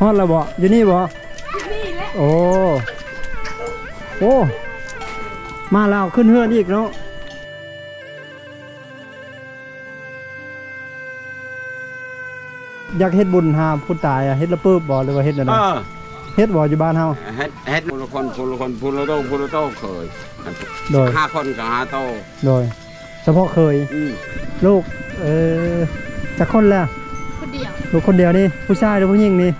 ฮอดแล้วบ่อยู่นี่บ่นี่แหละโอ้โอ้มาแล้วขึ้นเฮือนอีกเนาะอยากเฮ็ดบุญหาผู้ตายอะเฮ็ดละปื้บบ่หรือว่าเฮ็ดอะไรเออเฮ็ดบ่อยู่บ้านเฮาเฮ็ดเฮ็ดพูละคนพูละคนพูละโตพูละโตเคยโดยห้าคนกับห้าโตโดยเฉพาะเคยอืมลูกเออจักคนแล้วคนเดียวลูกคนเดียวนี่ผู้ชายหรือผู้หญิงนี่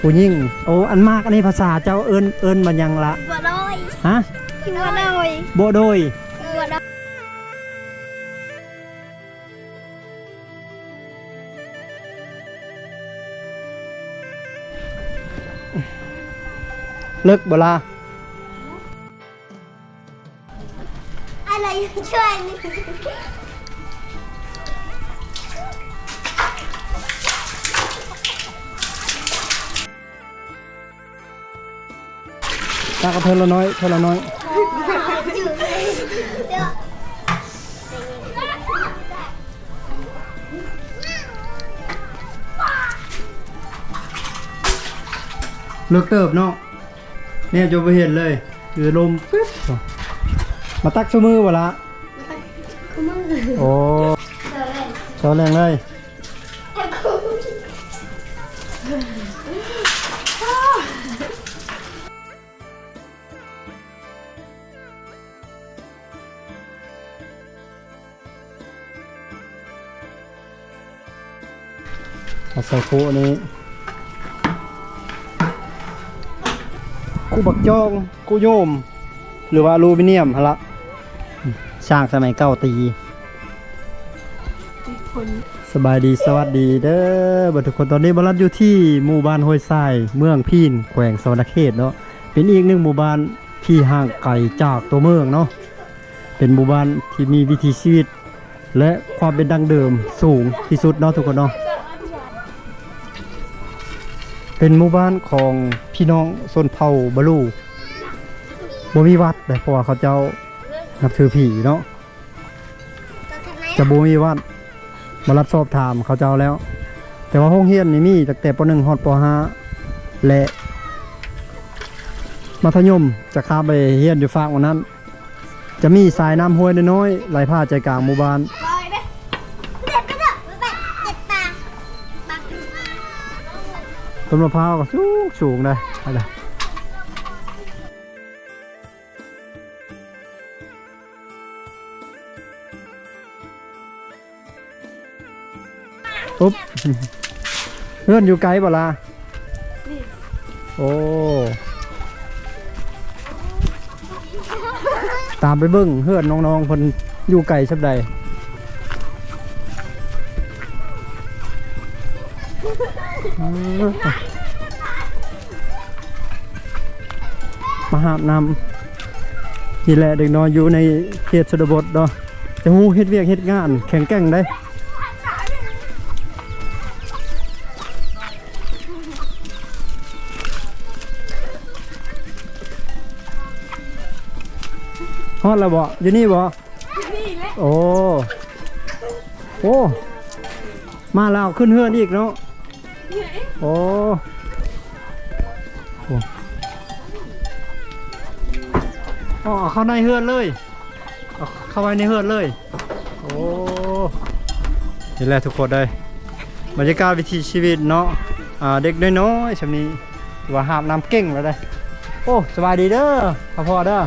ผู้หญิงผู้หญิงโอ้อันมากอันนี้ภาษาเจ้าเอิ้นเอิ้นมันยังละบัวลอยฮะบัวลอยบ่โดยบัวลอยเลิกบ่ลาอะไรช่วย ตากระเทินละน้อยเทินละน้อยเดี๋ยวเลิกเติบเนาะเนี่ยจะไปเห็นเลยคือลมปึ๊บมาตักชั่วมือบ่ละคุณมึงโอ้เดี๋ยวเลยเช้าแรงเลย ใส่คู่นี้คู่บักจองคู่โยม หรือว่าอลูมิเนียมฮะละช่างสมัยเก่าตีสบายดีสวัสดีเด้อบทุกคนตอนนี้บรัดอยู่ที่หมู่บ้านห้วยทราย เมืองพีนแขวงสวรรณเขตเนาะเป็นอีกหนึ่งหมู่บ้านที่ห่างไกลจากตัวเมืองเนาะเป็นหมู่บ้านที่มีวิถีชีวิต และความเป็นดังเดิมสูงที่สุดเนาะทุกคนเนาะ เป็นหมู่บ้านของพี่น้องชนเผ่าบาลูบ่มีวัดแต่เพราะว่าเขาเจ้านับถือผีเนาะจะบ่มีวัดมารับสอบถามเขาเจ้าแล้ว แต่ว่าห้องเฮียนนี่มีตั้งแต่ป .1 ฮอดป .5 และมัธยมจะข้ามไปเฮียนอยู่ฝั่งวันนั้น จะมีสายน้ำห้วยน้อยๆไหลผ่าใจกลางหมู่บ้าน ต้นมะพร้าวก็สูงสูงเลยอะไรอุ๊บเพื่อนอยู่ไกลบ่ล่ะโอ้ ตามไปเบิ้งเพื่อนน้องๆเพิ่นอยู่ไกลสับใด มาหาบนำนี่แหละเด็กน้อยอยู่ในเขตชนบทเนาะจะฮู้เฮ็ดเวียกเฮ็ดงาน แข็งแกร่งได้ฮอดแล้วบ่อยู่นี่บ่นี่แหละโอ้ โอ้ มาแล้วขึ้นเฮือนอีกเนาะ โอ้โอ้อ๋อเข้าในเฮือนเลยเอาเข้าไว้ในเฮือนเลย โอ้นี่แหละทุกคนเลยบรรยากาศวิถีชีวิตเนาะอ่าเด็กน้อยๆชำนี้ว่าหาบน้ำเก่งแล้วได้โอ้สบายดีเด้อพ่อพ่อเด้อ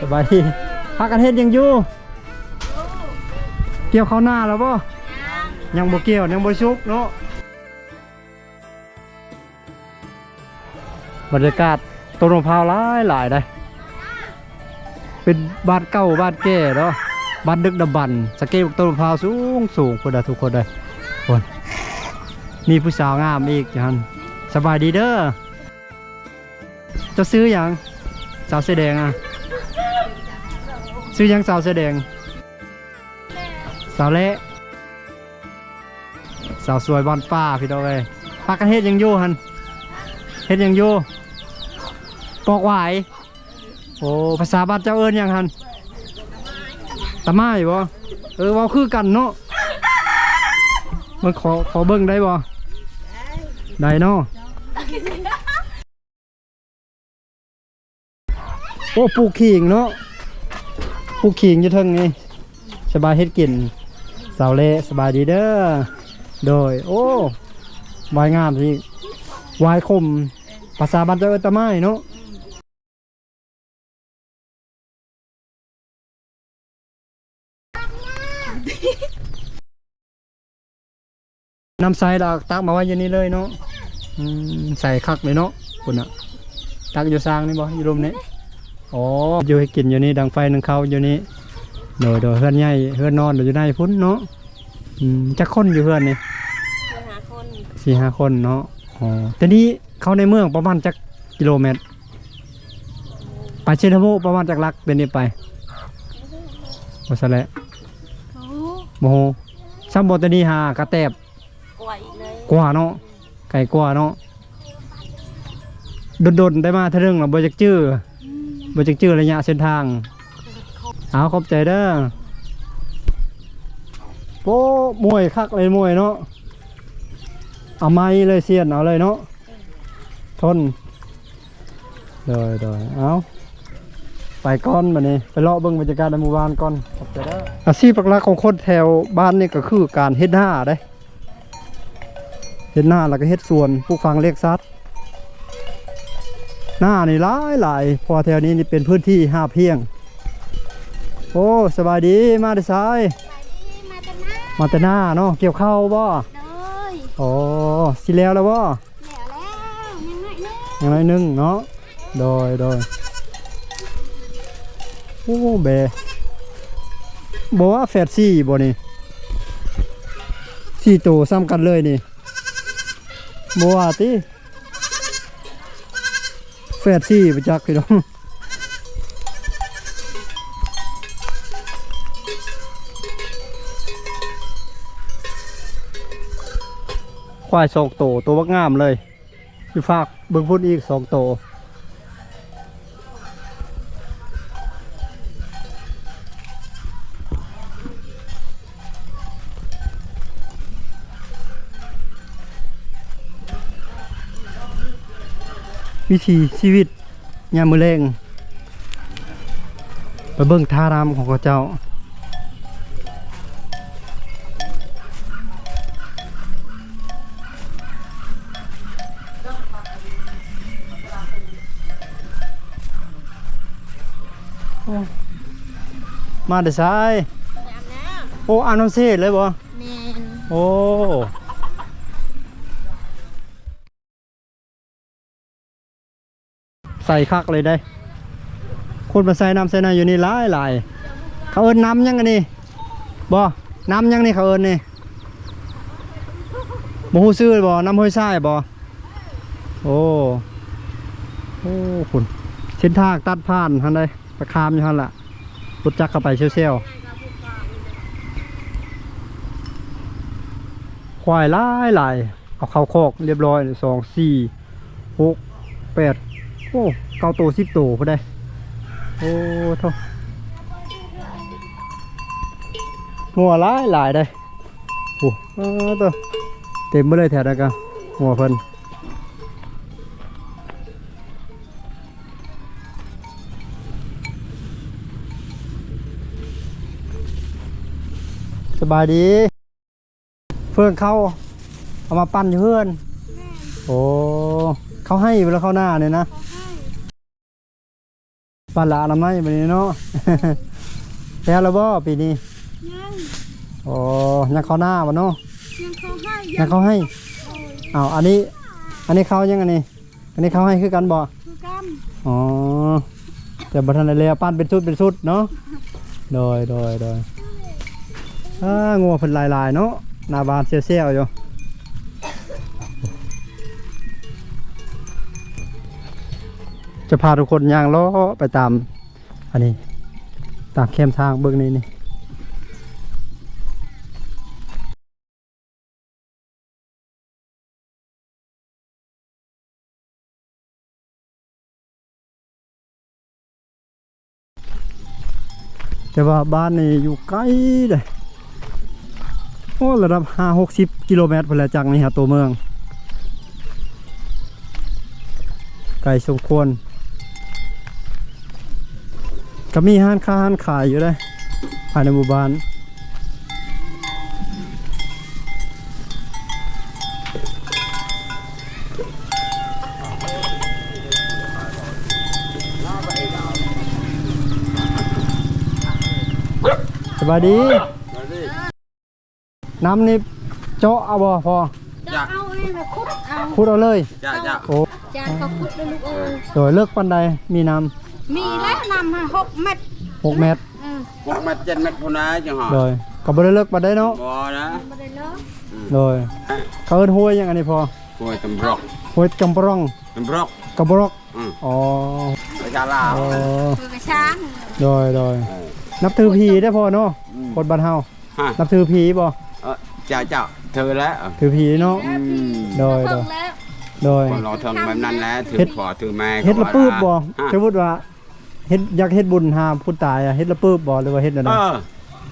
สบายดีพักกันเฮ็ดยังอยู่ เกี่ยวข้าวหน้าแล้วป่ยังบ่เกี่ยวยังบ่ชุกเนาะ บรรยากาศต้นมะพร้าวหลายหลายได้ เป็นบ้านเก่าบ้านแก่เนาะบ้านดึกดำบรรพ์สเกลต้นมะพร้าวสูงสูงคนละทุกคนเลยคนมีผู้สาวงามอีกอย่างนั้นสบายดีเด้อจะซื้ออย่างสาวเสื้อแดงอะซื้อยังสาวเสื้อแดงสาวเละสาวสวยบอนป้าพี่น้องเอ้ยปากกันเฮ็ดยังอยู่หันเฮ็ดยังอยู่ ปอกหวาย โอ้ภาษาบ้านเจ้าเอิ้นหยังหันตะไม้บ่เออเว้าคือกันเนาะมันขอขอเบิ่งได้บ่ได้เนาะโอ้ปลูกขิงเนาะปลูกขิงอยู่เทิงนี่สบายเฮ็ดกินสาวเละสบายดีเด้อโดย โอ้วายงามสิวายคมภาษาบ้านเจ้าเอิ้นตะไม้เนาะ น้ำใสเราตักมาไว้อยู่นี่เลยเนาะอืมใส่คักเลยเนาะคุณอะตักอยู่ซางนี่บ่อยู่ลมนี้อ๋ออยู่ให้กินอยู่นี่ดังไฟนังเขาอยู่นี่โดยโดยเฮือนใหญ่เฮือนนอนอยู่ในพุ่นเนาะอืมจักคนอยู่เฮือนนี่ไปหาคนสี่ห้าคนเนาะอ๋อแต่นี้เข้าในเมืองประมาณจักกิโลเมตรไปเชนทโมประมาณจักลักเป็นนี้ไปว่าซะแหละโอ้โมโหซัมโบตวนี้หากระแตบ กว่าอีกเลยกว่าเนาะไก่กว่าเนาะดนๆได้มาเท่าเรื่องเราบ่จักจื้อบ่จักจื้อระยะเส้นทางเอาขอบใจเด้อโอ้มวยคักเลยมวยเนาะเอาไม้เลยเสียนเอาเลยเนาะทนเดยเดยเอาไปก้อนมานี่ไปเลาะเบิ่งบรรยากาศในหมู่บ้านก่อนขอบใจเด้ออาชีพหลักๆของคนแถวบ้านนี่ก็คือการเฮ็ดหน้าได้ เฮ็ดหน้าแล้วก็เฮ็ดสวนปลูกฝังเลี้ยงสัตว์หน้านี่หลายหลายเพอแถวนี้นี่เป็นพื้นที่ห้าเพียง โอ้สบายดีมาได้สายมาแต่หน้ามาแต่หน้าเนาะเกี่ยวข้าวบ่เลยโอ้สิแล้วแล้วบ่แล้วแล้วยังไงเนี่ยอย่างไรนึงเนาะโดยโดยโอ้เบบอกว่าแฝดสี่บ่นี่สี่ตัวซ้ำกันเลยนี่ บ่ว่าติแฟดซี่ไปจักพี่น้องควายสองโตตัวบักงามเลยอยู่ฝากเบิ่งพุ่นอีกสองโต ววิถีชีวิตยามมือแรงไปเบิ่งท่ารำของเขาเจ้ามาเดี๋ยวซ้ายอาบน้โอ้อาบน้ำเสดเลยบ่ำแมนโอ้ ส่คักเลยได้ คนมาใส่น้ำใส่น้ำอยู่นี่หลายหลายเขาเอินน้ำยังไงนี่บ่น้ำยังนี่เขาเอินนี่บ่ฮู้ซื้อบ่น้ำห้วยทรายบ่โอ้โอ้คุณเส้นทางตัดผ่านทันได้ประคามอยู่ทันละรถจักรเข้าไปเชี่ยวๆควายหลายหลายเอาเข้าคอกเรียบร้อยสองสี่หกแปด โอ้เก้าตัวสิบตัวพอได้ โอ้เท่าหัวหลายหลายได้โอ้ตัวเต็มไปเลยแถวนั้นกันหัวเพิ่นสบายดี เฟื่องเข้าเอามาปั้นเพื่อน โอ้เขาให้เวลาเข้าหน้าเนี่ยนะ ปั้นละละไม้แบบนี้เนาะ แล้วละบ่ปีนี้ยังโอ้ยังเข้าหน้าบ่เนาะยังเขาให้ยังเขาให้อ้าวอันนี้ อันนี้เขายังอันนี้ อันนี้เขาให้คือกันบ่คือกันอ๋อแต่บัทันได้แล้วปั้นเป็นชุดเป็นชุดเนาะโดยโดยโดยอ่างัวเพิ่นลายๆเนาะหน้าบานเซี่ยวๆอยู่ จะพาทุกคนย่างล้อไปตาม อันนี้ ตามเข้มทางเบื้องนี้นี่แต่ว่าบ้านนี่อยู่ใกล้เลยโอ้ระดับห้าหกสิบกิโลเมตรพอแล้วจากนี่หาตัวเมือง ไก่สมควร ก็มีห้านค้าห้านขายอยู่เลยภายในหมู่บ้านสบายดี น้ำนี่เจาะเอาบ่พอจะเอานี่มาคุดเอาพูดเอาเลย จ้าจ้าโอ้จานก็คุดเลยลูกเอ้ยโดยเลิกปันใดมีน้ มีแล้วนำมาหกเม็ดำหกเมตรเออหกเม็ดเจ็ดเม็ดพุ่นนะจังหวะโดยก็บ่ได้เลิกปันใดเนาะบ่นะไม่ได้เลิกโดยเขาเอิ้นห้วยหยังอันนี้พอโอ้ยตำรอกห้วยกำปร่องตำรอกกำปรอกอืมอ๋อประชาลาวอ๋อคือกระช้างโดยโดยเออนับถือผีได้พอเนาะอืมคนบ้านเฮาฮะนับถือผีบ่เออจ้าจ้าเธอแล้วถือผีเนาะ อืมโดยโดเพิ่ยงแล้วโดยคนรอเทิงแบบนั้นแหละถือเฮ็ดพ่อถือแม่เฮ็ดละปื้บบ่ฮะสมมุติว่าเฮ็ดอยากเฮ็ดบุญหาผู้ตายอะเฮ็ดละปื้บบ่หรือว่าเฮ็ดอะไรเออ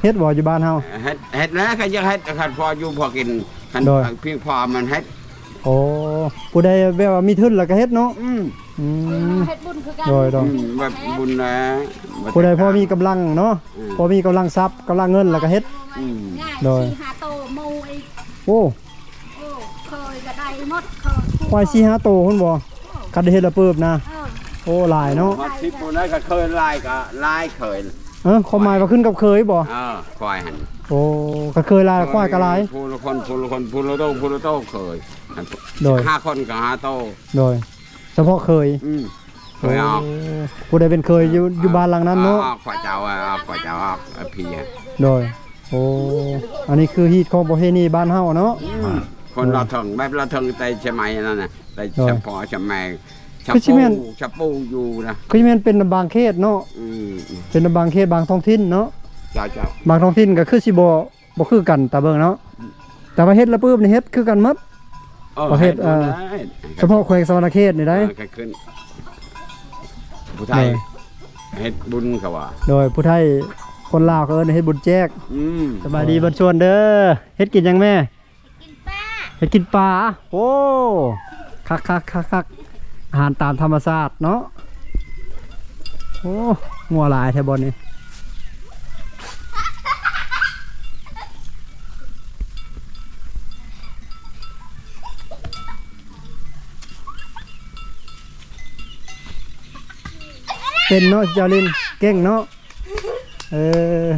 เฮ็ดบ่อยู่บ้านเฮา เฮ็ดเฮ็ดแล้วใครจะเฮ็ดคันพออยู่พอกินคันโดย เพียงพอมันเฮ็ดโอ้ผู้ใดแบบว่ามีทุนแล้วก็เฮ็ดเนาะอืมอืม เฮ็ดบุญคือกันโดยโดอืยมแบบบุญนะผู้ใดพอมีกำลังเนาะอืมพอมีกำลังทรัพย์กำลังเงินแล้วก็เฮ็ด อืมง่ายโดย สี่หาโตโมอีกโอ้โอ้เคยก็ได้หมดเคยควายสี่ห้าโตพุ่นบ่กัดได้เฮ็ดละปืบนะ เออ โอ้หลายเนาะฮอดที่ปุ่นนั้นก็เคยไล่ก็ไล่เคยเออความหมายว่าขึ้นกับเคยบ่เออควายหันโอ้ก็เคยหลายควายก็หลายพูละคนพูละคนพูละโตพูละโตเคยอันโดยห้าคนกับห้าโตโดย เฉพาะเคยอืมเคโอ้ยเอาผู้ใดเป็นเคยอยู่อยู่บ้านหลังนั้นเนาะอขวาเจ้าอะเอาขวาเจ้าเอาเอาพี่อะโดยโอ้อันนี้คือฮีตของประเพณีบ้านเฮาเนาะอืมคนเราถึงแบบเราถึงแต่ใช่ไหมนั่นน่ะแต่โดยเฉพาะใช่ไหม ชะคือชิปูแม่นชะปูอยู่นะคือแม่นเป็นบางเขตเนาะอืมอืมเป็นบางเขตบางท้องถิ่นเนาะเจ้าเจ้าบางท้องถิ่นก็คือสิบ่บ่คือกันตาเบิ่งเนาะแต่ว่าเฮ็ดละปื้บนี่เฮ็ดคือกันหมด ออประเภทเอ่อให้ดูนะเฉพาะแขวงสวรรณเขตนี่ได้ เออก็ขึ้นผู้ไทยโดยเฮ็ดบุญเขาว่าโดยผู้ไทยคนลาวเขาเอิ้นเฮ็ดบุญแจกอืมสบายดีเบันชวนเด้อเฮ็ดกินยังแม่กินป้าเฮ็ดกินปลาโอ้คักคักคักคัก อาหารตามธรรมชาติเนาะโอ้งัวลายแถวบอนนี้เป็นเนาะจาลินเก่งเนาะเออ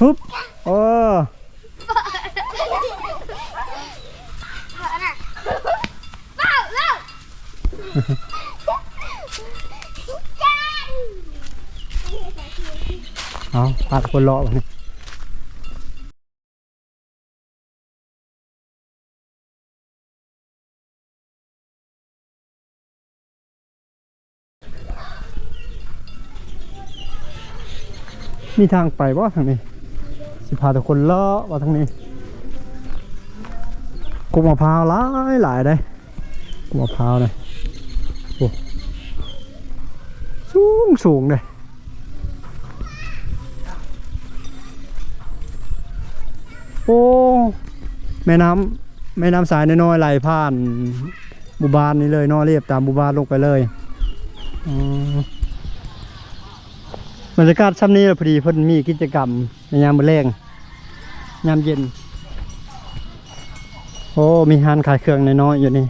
ฮึบโอ้ ป้าเล่าจาน เอาพาคนเลาะมานี่มีทางไปบ่ทางนี้ สิพาทุกคนเลาะว่าทางนี้กุมมะพร้าวหลายหลายได้กุมมะพร้าวเลย สูงสูงเลยโอ้แม่น้ำแม่น้ำสายน้อยๆไหลผ่านหมู่บ้านนี้เลยนอเรียบตามหมู่บ้านลงไปเลยอ๋อบรรยากาศช่ำนี้พอดีเพิ่นมีกิจกรรมในยามมื้อแรงยามเย็น โอ้ มีหานขายเครื่องน้อยๆอยู่นี่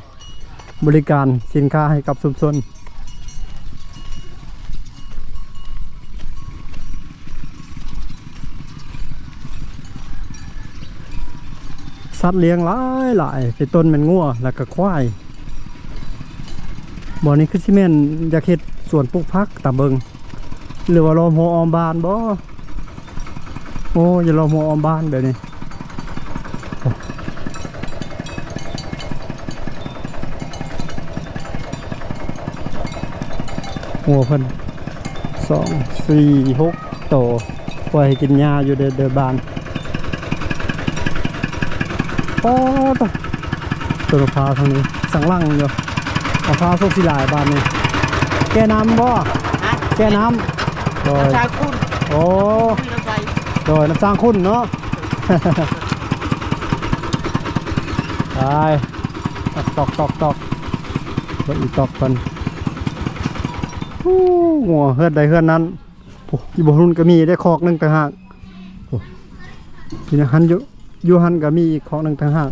บริการสินค้าให้กับชุมชนสัตว์เลี้ยงหลายหลายเป็นต้นแมันงัวแล้วก็ควายบ่อนี้คือซิเมนอยากเฮ็ดสวนปลูกพักตาเบิงหรือว่ารอมหัวออมบานบ่โอ้อย่ารอมหัวออมบานแบบนี้ หัวเพิ่นสองสี่หกโตปล่อยให้กินหญ้าอยู่เดอเดอบานโอ้ตะต้นมะพร้าวทางนี้สังลังอยู่มะพร้าวสุกสิหลายบานนี่แก้น้ำบ่แก้น้ำโดยชาคุณโอ้พี่น้ำใจโดยน้ำสร้างคุณเนาะไปตอกตอกตอกตอกเบก็อีตอกกันโอ้ หัวเฮือดใดเฮือดนั้นโอ้ยบ่รุ่นก็มีได้คอกหนึงต่างหากโอ้ทีนี้หันอยู่อยู่หันก็มีอีกคอกหนึงต่างหาก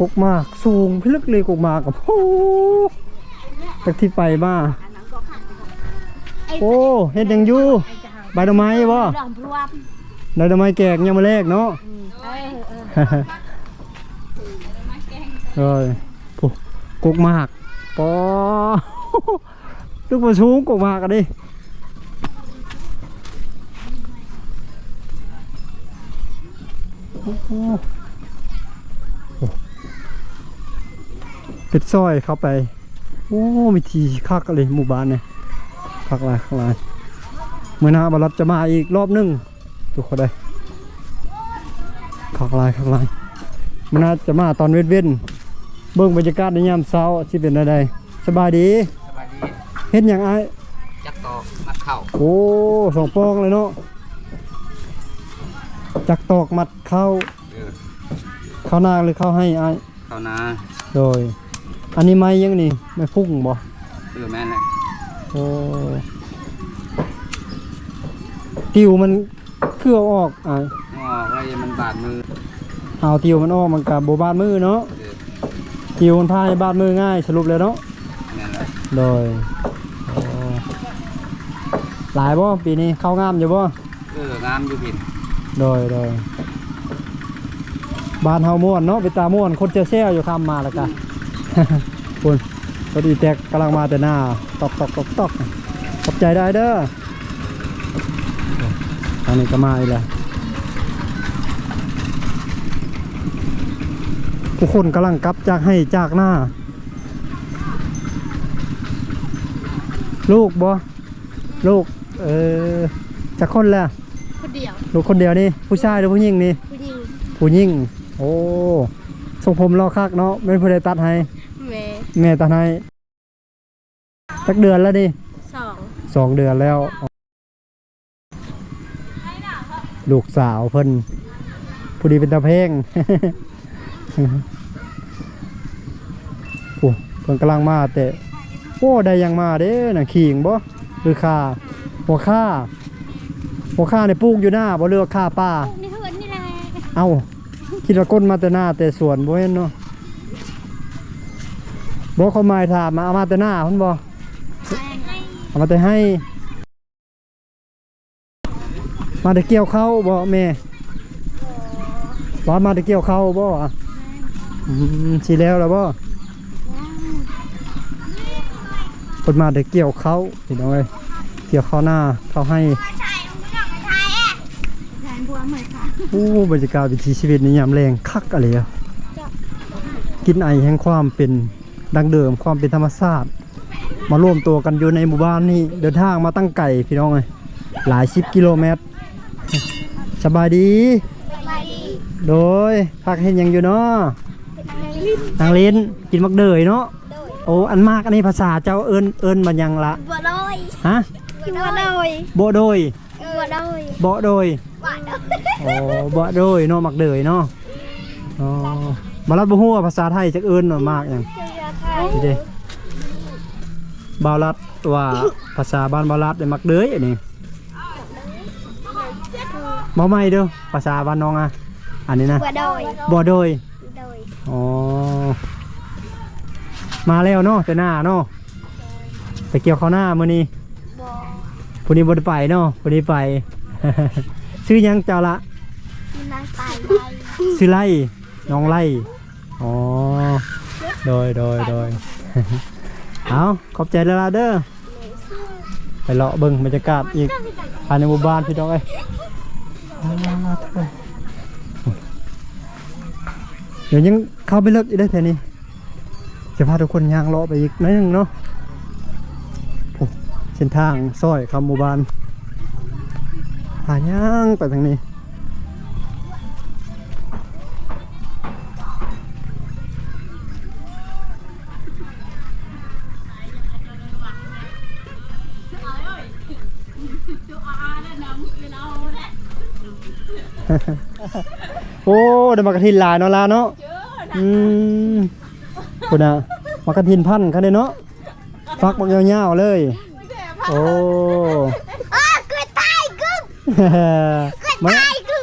กกมากสูงพิลึกเลยกกมากกับโอ้จากที่ไปมาโอ้เฮ็ดหยังอยู่ใบดอกไม้บ่ดอกพรวมได้ดอกไม้แกกยังมาแรกเนาะ เอ้ยเออเอ้ยปุ๊กกมากปอลูกมาชูงกกมากกันดิโอ้โหโอ้เป็ดซอยเข้าไป โอ้มีทีคักเลยหมู่บ้านเนี่ยคักลายคักลายเมื่อหนาบรัดจะมาอีกรอบหนึงทุกคนเลยคักลายคักลายมันน่าจะมาตอนเว้นเว้น เบิ่งบรรยากาศในยามเช้าสิเป็นอะไรสบายดีสบายดีเฮ็ดหยังไอ้ายจักตอกมัดเข่าโอ้สองปองเลยเนาะจักตอกมัดเข้าเออเข้าหน้าหรือเข้าให้ไอ้ายเข้านาโดย อันนี้ไม้ยังนี่ไม่พุ่งบ่เออแม่นแหละโอ้ติวมันคือเอาออกไอ้ายงอกอะไรมันบาดมือเอาติวมันออกมันกับโบบาดมือเนาะเออ ติวมันพายบาดมือง่ายสรุปเลยเนาะแม่นแหละโดยโอ้หลายบ่ปีนี้เข้างามอยู่บ่เอองามอยู่ผิดโดยโดยบ้านเฮาม่วนเนาะไปตาม่วนคนเจอแซ่อยู่ข้ามมาแล้วกันคุณพอดีแตกกำลังมาแต่หน้าตอกตอกตอกตอกขอบใจได้เด้อทางนี้ก็มาอีกแล้ว ทุกคนกำลังกลับจากให้จากหน้า ลูกบ่ลูก เออจากคนแล้วคนเดียวลูกคนเดียวนี่ ผู้ชายหรือผู้หญิงนี่ ผู้หญิงผู้หญิง โอ้ทรงผมรอคักเนาะไม่ผู้ใดตัดให้เมย์แม่ตัดให้สักเดือนแล้วนี่สองสองเดือนแล้ว ลูกสาวเพิ่นผู้ดีเป็นตาเพ่ง โอ้เพิ่นกำลังมาแต่โอ้ได้ยังมาเด้น่ะขิงบ่หรือค่าหัวค่าหัวค่าในปลูกอยู่หน้าบ่เรือว่าค่าป้าในเฮือนนี่แหละเอ้าคิดว่าก้นมาแต่หน้าแต่สวนบ่เห็นเนาะบ่เขาหมายถามมาเอามาแต่หน้าเพิ่นบ่เอามาแต่ให้ มาแต่เกี่ยวเข้าวบ่แม่ว่ามาแต่เกี่ยวเข้าวบ่อะ อืมสิแล้วแล้วบ่เพิ่นมาแต่เกี่ยวเขาพี่น้องเอ้ยเกี่ยวเข้าวหน้าเขาให้ใช่ไม่ต้องมาถ่ายแอะแทนพวเหมือนค่ะโอ้บรรยากาศวิถีชีวิตในยามแรงคักอะไรอะกินไอแห่งความเป็นดังเดิมความเป็นธรรมชาติมาร่วมตัวกันอยู่ในหมู่บ้านนี่เดินทางมาตั้งไก่พี่น้องเลยหลายสิบกิโลเมตรสบายดีสบายดีโดยพักเห็นยังอยู่เนาะ นางลิ้นกินมักเดยเนาะโดยโอ้อันมากอันนี้ภาษาเจ้าเอิญเอิญมันยังละบัวโดยฮะบัวโดยโบโดยบัวโดยเบาโดยบัวโดยโอ้บ่โดยเนาะมักเดยเนาะอ๋อมาลัดบ่ฮู้ว่าภาษาไทยจักเอิ้นว่ามากหยังนี่เด้บาวลัดว่าภาษาบ้านบาวลัดได้มักเดยอันนี้บ่ใหม่เด้อภาษาบ้านน้องอะอันนี้นะบัวโดยบ่โดยโด ยอ๋อ มาแล้วเนาะแต่หน้าเนาะไปเกี่ยวข้าวหน้ามื้อนี้บัวผู้นี้บ่ได้ไปเนาะผู้นี้ไป ชื่อหยังเจ้าละนางไปชื่อไล่น้องไล่อ๋อโดยโดยโดย เอาขอบใจแล้วล่ะเด้อไปเลาะเบิ่งบรรยากาศอีกภายในหมู่บ้านพี่น้องเอ้ยอ่า เดี๋ยวยังเข้าไปเลิกอีกได้แค่นี้จะพาทุกคนย่างเลาะไปอีกนิดนึงเนาะโอ้เส้นทางซอยคำหมู่บ้านหาย่างไปทางนี้โอ้ ได้มากระทินหลายเนาะลาเนาะอืมคุณน่ะมากระทินพันธุ์คันเด้เนาะฟักบักยาวๆเลย โอ้อ้ากูตายกูไม่ตายกู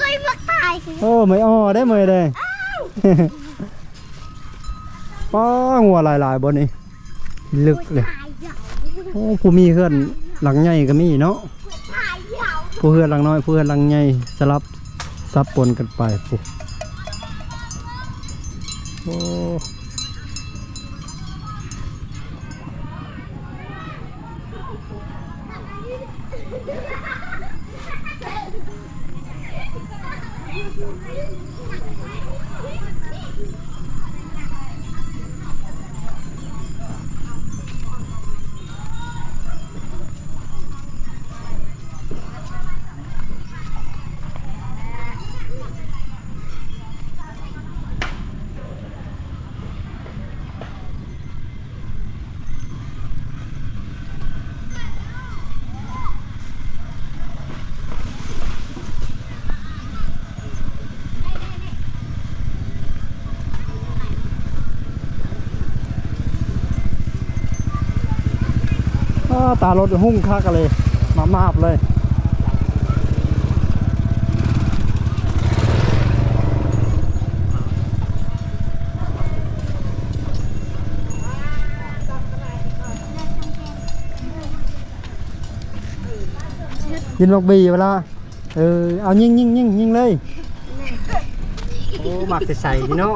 กูมาตายกูโอ้ไม่อ้อได้เมยเลยป้างัวหลายๆบนนี้ลึกเลยตายเหยาโอ้ผู้มีเฮือนหลังใหญ่ก็มีเนาะตายเหยาผู้เฮือนหลังน้อยผู้เฮือนหลังใหญ่สลับ ซับปนกันไปปุ๊บ ตารถหุ่งคักกันเลย มามาบเลยยินบอกบีเวลาเออเอายิงยิงยิงยิงเลย โอ้หมักใส่ๆนี่เนาะ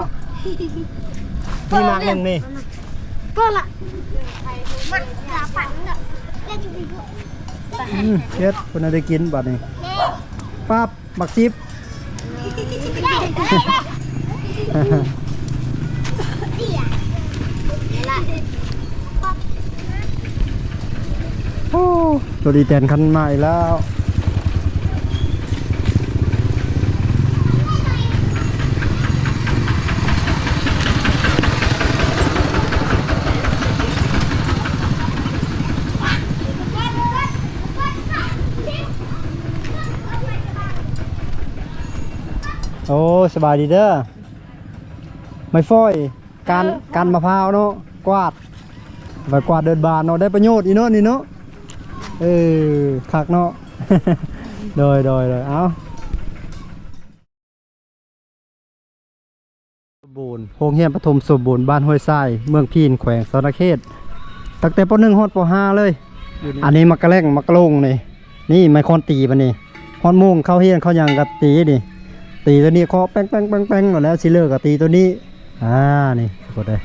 นี่หมากหนึ่งนี่ก็ละมันจะฝันเด้อเล่นจุดนี้ด้วย อืมเช็ดคนน่ะได้กินบัดนี้ป้าบักซิบ โอ้ตัวดีแตนคันใหม่แล้ว โอ้สบายดีเด้อไม่ฟ้อยการการมะพร้าวเนาะกวาดไปกวาดเดินบานเนาะได้ประโยชน์อีเนาะนี่เนาะเออคักเนาะโดยโดยโดยเอาสมบูรณ์โรงเรียนปฐมสมบูรณ์บ้านห้วยทรายเมืองพีนแขวงสารเขตตั้งแต่ปหนึ่งฮอดปห้าเลย อันนี้มักกะแล่งมักกะโลงนี่นี่ไมคอนตีปะนี่ฮอดโมงเข้าเฮียนเข้าหยังกับตีนี่ ตีตัวนี้เคาะแป้งแป้งแป้งแป้งหมดแล้วสิเลิกกับตีตัวนี้อ่านี่กดเลย